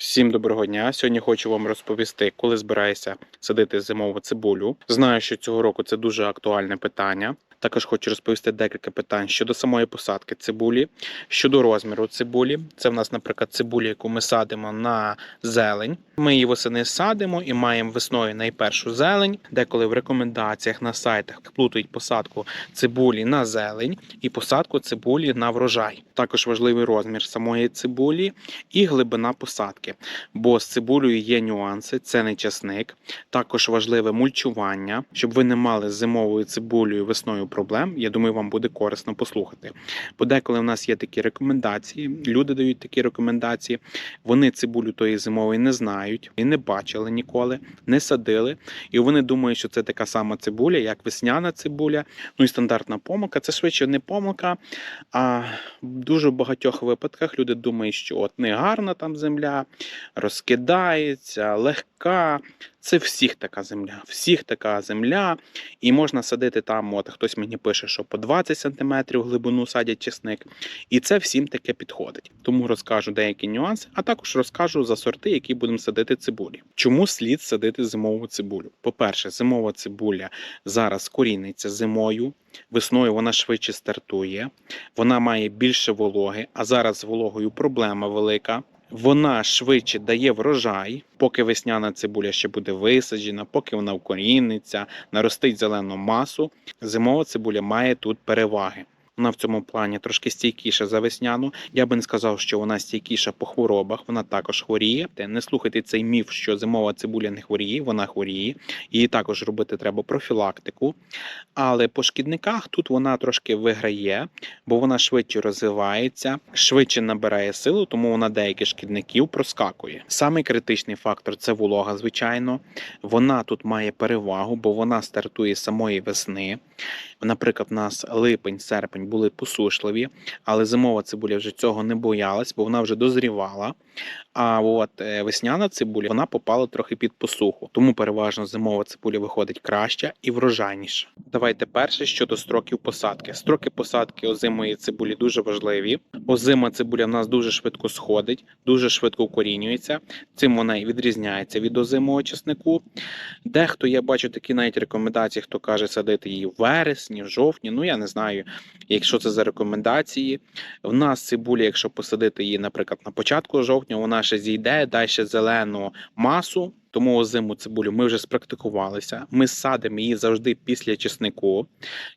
Всім доброго дня. Сьогодні хочу вам розповісти, коли збираюся садити зимову цибулю. Знаю, що цього року це дуже актуальне питання. Також хочу розповісти декілька питань щодо самої посадки цибулі, щодо розміру цибулі. Це в нас, наприклад, цибуля, яку ми садимо на зелень. Ми її восени садимо і маємо весною найпершу зелень. Деколи в рекомендаціях на сайтах плутають посадку цибулі на зелень і посадку цибулі на врожай. Також важливий розмір самої цибулі і глибина посадки. Бо з цибулею є нюанси, це не часник. Також важливе мульчування, щоб ви не мали зимовою цибулею весною проблем. Я думаю, вам буде корисно послухати. Бо деколи в нас є такі рекомендації, люди дають такі рекомендації. Вони цибулю тої зимової не знають і не бачили ніколи, не садили. І вони думають, що це така сама цибуля, як весняна цибуля. Ну і стандартна помилка. Це швидше не помилка. А в дуже багатьох випадках люди думають, що от не гарна там земля, розкидається, легка. Це всіх така земля, всіх така земля, і можна садити там. От хтось мені пише, що по 20 см глибину садять чесник, і це всім таке підходить. Тому розкажу деякі нюанси, а також розкажу за сорти, які будемо садити цибулі. Чому слід садити зимову цибулю? По-перше, зимова цибуля зараз коріниться зимою, весною вона швидше стартує, вона має більше вологи, а зараз з вологою проблема велика. Вона швидше дає врожай, поки весняна цибуля ще буде висаджена, поки вона вкоріниться, наростить зелену масу. Зимова цибуля має тут переваги. Вона в цьому плані трошки стійкіша за весняну. Я би не сказав, що вона стійкіша по хворобах. Вона також хворіє. Не слухайте цей міф, що зимова цибуля не хворіє, вона хворіє. Її також робити треба профілактику. Але по шкідниках тут вона трошки виграє, бо вона швидше розвивається, швидше набирає силу, тому вона деяких шкідників проскакує. Самий критичний фактор це волога, звичайно. Вона тут має перевагу, бо вона стартує самої весни. Наприклад, у нас липень, серпень були посушливі, але зимова цибуля вже цього не боялась, бо вона вже дозрівала. А от е, весняна цибуля вона попала трохи під посуху, тому переважно зимова цибуля виходить краща і врожайніша. Давайте перше щодо строків посадки. Строки посадки озимої цибулі дуже важливі. Озима цибуля в нас дуже швидко сходить, дуже швидко укорінюється. Цим вона і відрізняється від озимого чеснику. Дехто я бачу такі навіть рекомендації, хто каже садити її в вересні, в жовтні. Ну я не знаю, якщо це за рекомендації. В нас цибуля, якщо посадити її, наприклад, на початку жовтня, вона ще зійде, дасть зелену масу. Тому озиму цибулю ми вже спрактикувалися. Ми садимо її завжди після чеснику.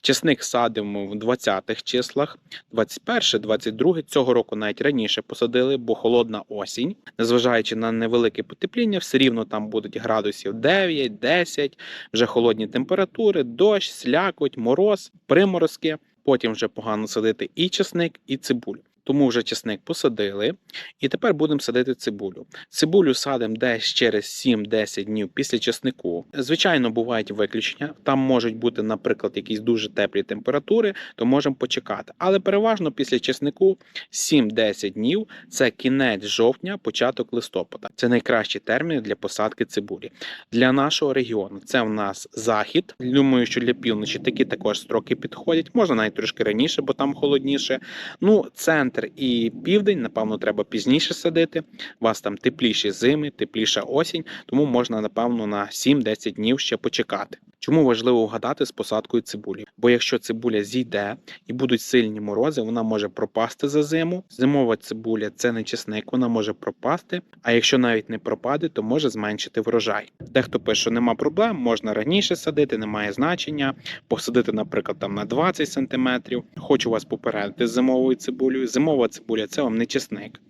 Чесник садимо в 20-х числах, 21, 22 цього року навіть раніше посадили, бо холодна осінь. Незважаючи на невелике потепління, все рівно там будуть градусів 9, 10, вже холодні температури, дощ, слякоть, мороз, приморозки. Потім вже погано садити і чесник, і цибулю. Тому вже чесник посадили, і тепер будемо садити цибулю. Цибулю садимо десь через 7-10 днів після чеснику. Звичайно, бувають виключення. Там можуть бути, наприклад, якісь дуже теплі температури, то можемо почекати. Але переважно після чеснику 7-10 днів це кінець жовтня, початок листопада. Це найкращі терміни для посадки цибулі. Для нашого регіону це в нас захід. Думаю, що для півночі такі також строки підходять. Можна навіть трошки раніше, бо там холодніше. Ну, центр і південь, напевно, треба пізніше садити. У вас там тепліші зими, тепліша осінь, тому можна, напевно, на 7-10 днів ще почекати. Чому важливо вгадати з посадкою цибулі? Бо якщо цибуля зійде і будуть сильні морози, вона може пропасти за зиму. Зимова цибуля це не чесник, вона може пропасти. А якщо навіть не пропаде, то може зменшити врожай. Дехто пише, що нема проблем, можна раніше садити, немає значення. Посадити, наприклад, там на 20 см. Хочу вас попередити з зимовою цибулею. Зимова цибуля це вам не чесник.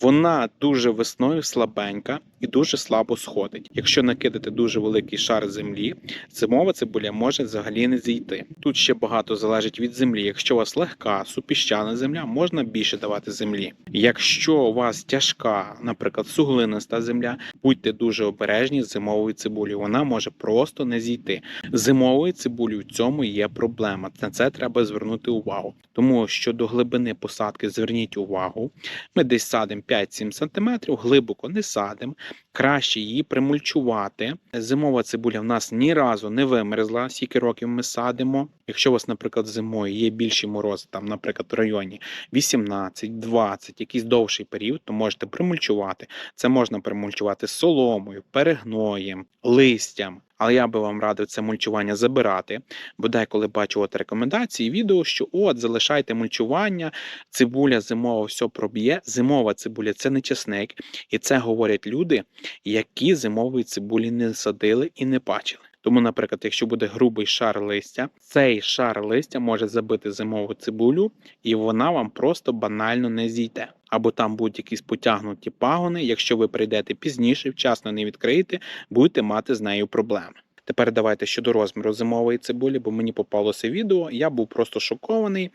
Вона дуже весною слабенька і дуже слабо сходить. Якщо накидати дуже великий шар землі, зимова цибуля може взагалі не зійти. Тут ще багато залежить від землі. Якщо у вас легка, супіщана земля, можна більше давати землі. Якщо у вас тяжка, наприклад, суглиниста земля, будьте дуже обережні з зимовою цибулею. Вона може просто не зійти. Зимовою цибулею в цьому є проблема. На це треба звернути увагу. Тому що до глибини посадки зверніть увагу. Ми десь садимо 5-7 см, глибоко не садимо. Краще її примульчувати. Зимова цибуля в нас ні разу не вимерзла, скільки років ми садимо. Якщо у вас, наприклад, зимою є більші морози, там, наприклад, в районі 18, 20, якийсь довший період, то можете примульчувати. Це можна примульчувати соломою, перегноєм, листям. Але я би вам радив це мульчування забирати, бо деколи бачу от рекомендації, відео, що от залишайте мульчування, цибуля зимова все проб'є. Зимова цибуля це не чесник, і це говорять люди, які зимової цибулі не садили і не бачили. Тому, наприклад, якщо буде грубий шар листя, цей шар листя може забити зимову цибулю, і вона вам просто банально не зійде. Або там будуть якісь потягнуті пагони. Якщо ви прийдете пізніше, вчасно не відкриєте, будете мати з нею проблеми. Тепер давайте щодо розміру зимової цибулі, бо мені попалося відео. Я був просто шокований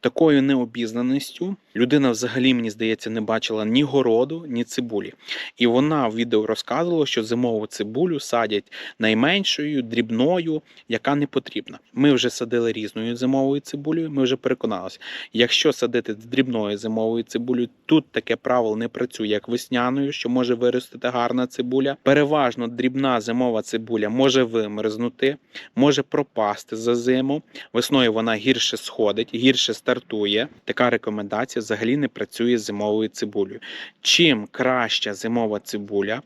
такою необізнаністю. Людина взагалі, мені здається, не бачила ні городу, ні цибулі. І вона в відео розказувала, що зимову цибулю садять найменшою, дрібною, яка не потрібна. Ми вже садили різною зимовою цибулею. Ми вже переконалися, якщо садити з дрібною зимовою цибулею, тут таке правило не працює, як весняною, що може виростити гарна цибуля. Переважно дрібна зимова цибуля може вимерзнути, може пропасти за зиму. Весною вона гірше сходить, гірше стартує. Така рекомендація взагалі не працює з зимовою цибулею. Чим краща зимова цибуля,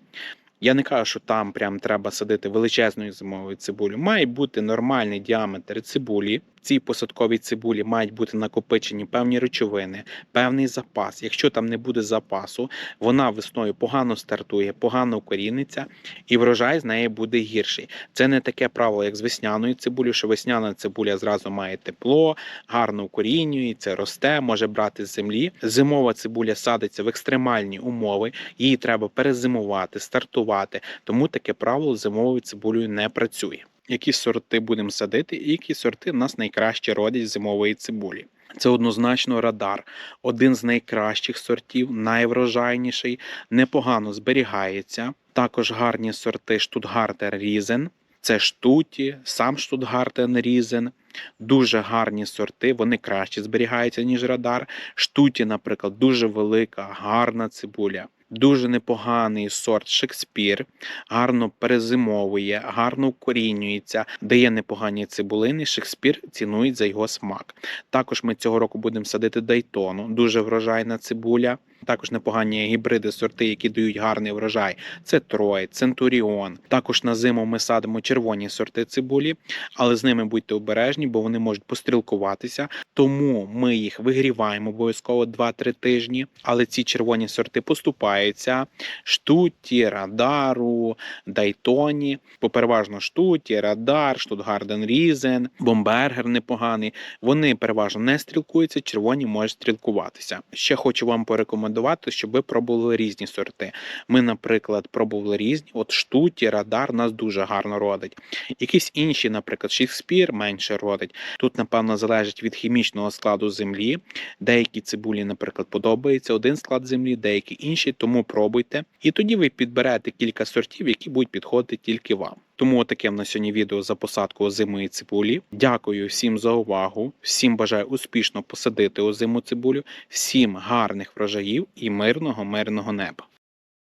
я не кажу, що там прям треба садити величезною зимовою цибулю. Має бути нормальний діаметр цибулі. Цій посадковій цибулі мають бути накопичені певні речовини, певний запас. Якщо там не буде запасу, вона весною погано стартує, погано укоріниться, і врожай з неї буде гірший. Це не таке правило, як з весняною цибулею, що весняна цибуля зразу має тепло, гарно укорінюється, росте, може брати з землі. Зимова цибуля садиться в екстремальні умови, її треба перезимувати, стартувати. Тому таке правило зимовою цибулею не працює. Які сорти будемо садити, і які сорти в нас найкраще родять зимової цибулі. Це однозначно радар, один з найкращих сортів, найврожайніший, непогано зберігається. Також гарні сорти Штутгартер Різен. Це штуті, сам Штутгартен Різен. Дуже гарні сорти, вони краще зберігаються, ніж радар. Штуті, наприклад, дуже велика, гарна цибуля. Дуже непоганий сорт Шекспір, гарно перезимовує, гарно вкорінюється, дає непогані цибулини. Шекспір цінують за його смак. Також ми цього року будемо садити Дайтону, дуже врожайна цибуля. Також непогані гібриди сорти, які дають гарний врожай. Це Трой, Центуріон. Також на зиму ми садимо червоні сорти цибулі, але з ними будьте обережні, бо вони можуть пострілкуватися. Тому ми їх вигріваємо обов'язково 2-3 тижні. Але ці червоні сорти поступаються штуті, радару, дайтоні. Попереважно штуті, радар, штутгарден різен, бомбергер непоганий. Вони переважно не стрілкуються, червоні можуть стрілкуватися. Ще хочу вам порекомендувати, щоб ви пробували різні сорти. Ми, наприклад, пробували різні. От штуті, радар нас дуже гарно родить. Якісь інші, наприклад, Шекспір менше родить. Тут, напевно, залежить від хімічного складу землі. Деякі цибулі, наприклад, подобається один склад землі, деякі інші, тому пробуйте. І тоді ви підберете кілька сортів, які будуть підходити тільки вам. Тому таке в нас сьогодні відео за посадку озимої цибулі. Дякую всім за увагу. Всім бажаю успішно посадити озиму цибулю, всім гарних врожаїв і мирного, мирного неба.